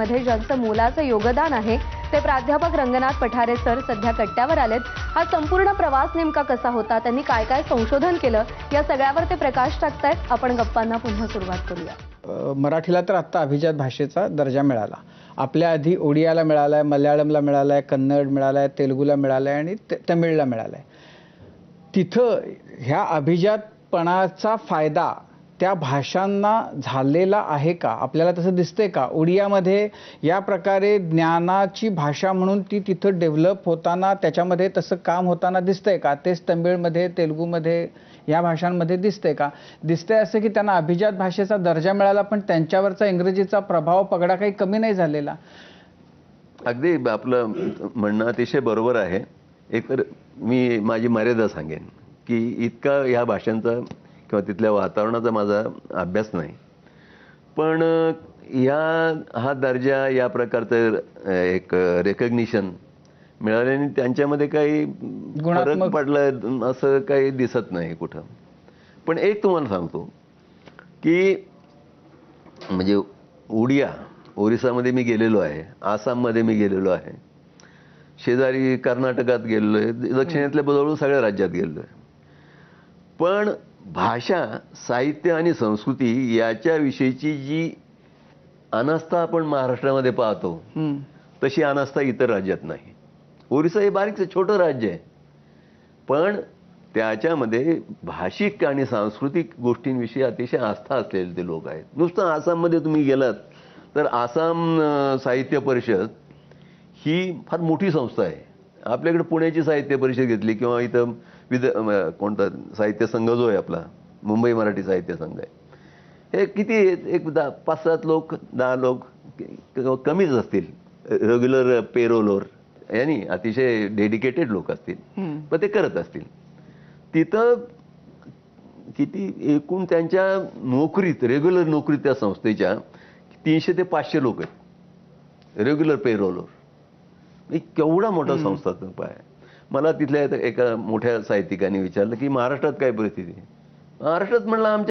करण्यामध्ये ज्यांचं मोलाचं योगदान आहे ते प्राध्यापक रंगनाथ पठारे सर सध्या कट्ट्यावर आलेत. हा संपूर्ण प्रवास नेमका कसा होता? त्यांनी काय काय संशोधन केलं? या सगळ्यावर ते प्रकाश टाकतायत. आपण गप्पांना पुन्हा सुरुवात करूया. मराठीला तर आत्ता अभिजात भाषेचा दर्जा मिळाला. आपल्या आधी ओडियाला मिळाला आहे मल्याळमला मिळाला आहे कन्नड मिळाला आहे तेलुगूला मिळाला आहे आणि तमिळला मिळाला आहे तिथं ह्या अभिजातपणाचा फायदा त्या भाषांना झालेला आहे का? आपल्याला तसं दिसते का? ओडियामध्ये या प्रकारे ज्ञानाची भाषा म्हणून ती तिथं डेव्हलप होताना त्याच्यामध्ये तसं काम होताना दिसतंय का? तेच तमिळमध्ये तेलुगूमध्ये या भाषांमध्ये दिसते का? दिसतंय असं की त्यांना अभिजात भाषेचा दर्जा मिळाला पण त्यांच्यावरचा इंग्रजीचा प्रभाव पगडा काही कमी नाही झालेला? अगदी आपलं म्हणणं अतिशय बरोबर आहे. एक तर मी माझी मर्यादा सांगेन की इतका ह्या भाषांचा किंवा तिथल्या वातावरणाचा माझा अभ्यास नाही. पण या हा दर्जा या प्रकारचं एक रेकग्निशन मिळाल्याने त्यांच्यामध्ये काही फरक गुणात्मक- पडलं असं काही दिसत नाही कुठं. पण एक तुम्हाला सांगतो की म्हणजे उडिया ओरिसामध्ये मी गेलेलो आहे आसाममध्ये मी गेलेलो आहे. शेजारी कर्नाटकात गेलेलो आहे दक्षिणेतल्या जवळ सगळ्या राज्यात गेलेलो आहे. पण भाषा साहित्य आणि संस्कृती याच्याविषयीची जी अनास्था आपण महाराष्ट्रामध्ये पाहतो. तशी अनास्था इतर राज्यात नाही. ओरिसा हे बारीकचं छोटं राज्य आहे. पण त्याच्यामध्ये भाषिक आणि सांस्कृतिक गोष्टींविषयी अतिशय आस्था असलेले ते लोक आहेत. नुसतं आसाममध्ये तुम्ही गेलात तर आसाम साहित्य परिषद ही फार मोठी संस्था आहे. आपल्याकडे पुण्याची साहित्य परिषद घेतली किंवा इथं विद कोणता साहित्य संघ जो आहे आपला मुंबई मराठी साहित्य संघ आहे. हे किती? एक दहा पाच सात लोक दहा लोक कमीच असतील. रेग्युलर पेरोलोर यांनी अतिशय डेडिकेटेड लोक असतील. पण ते करत असतील. तिथं किती एकूण त्यांच्या नोकरीत रेग्युलर नोकरीत त्या संस्थेच्या तीनशे ते पाचशे लोक आहेत. रेग्युलर पेरोलोर. एक केवढा मोठा संस्थात्मक आहे मला तिथल्या एका- मोठ्या साहित्यिकाने विचारलं की महाराष्ट्रात काय परिस्थिती? महाराष्ट्रात म्हणलं आमच्या